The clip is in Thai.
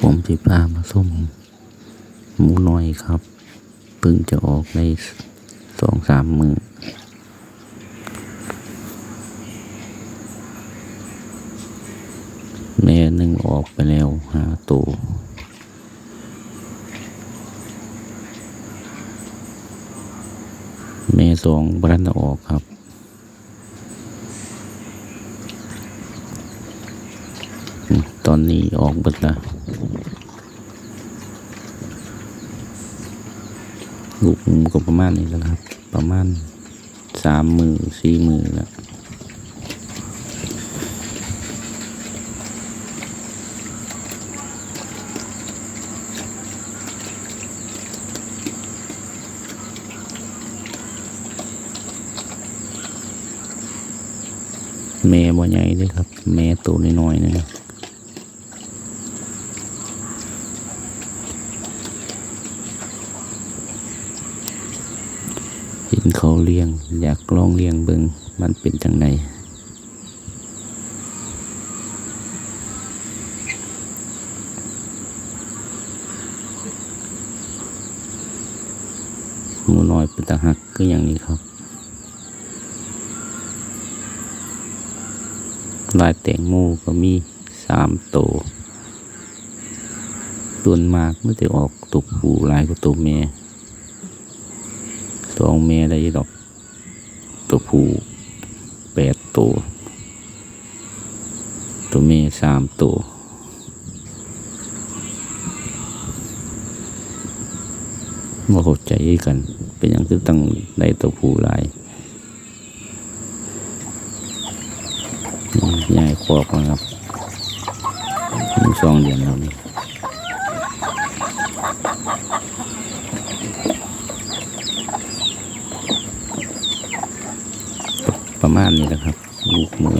ผมสิพามาส้มหมูน้อยครับเพิ่งจะออกในสองสามมือแม่หนึ่งออกไปแล้วหาตัวแม่สองบรันออกครับ อืม ตอนนี้ออกหมดละลูกหมูก็ประมาณนี้แล้วครับ ประมาณสามมือสี่มือแล้วแม่บ่ใหญ่เลยครับ แม่ตัวน้อยๆนี่นะ เห็นเขาเลี้ยง อยากลองเลี้ยงเบิงมันเป็นจังไงหมูน้อยเป็นตาหักก็อย่างนี้ครับ ลายแตงโมก็มีสามตัวส่วมากไม่ได้ออกตัวผู้หลายกว่าตัวแม่ สองแม่ได้ดอก ตัวผู้แปดตัว ตัวแม่สามตัวว่าเข้าใจกัน เป็นอย่างที่ตั้งในตัวผู้หลายใหญ่คอกนะครับมีสองเดือนแล้วนี่ ประมาณนี้นะครับลูกมือ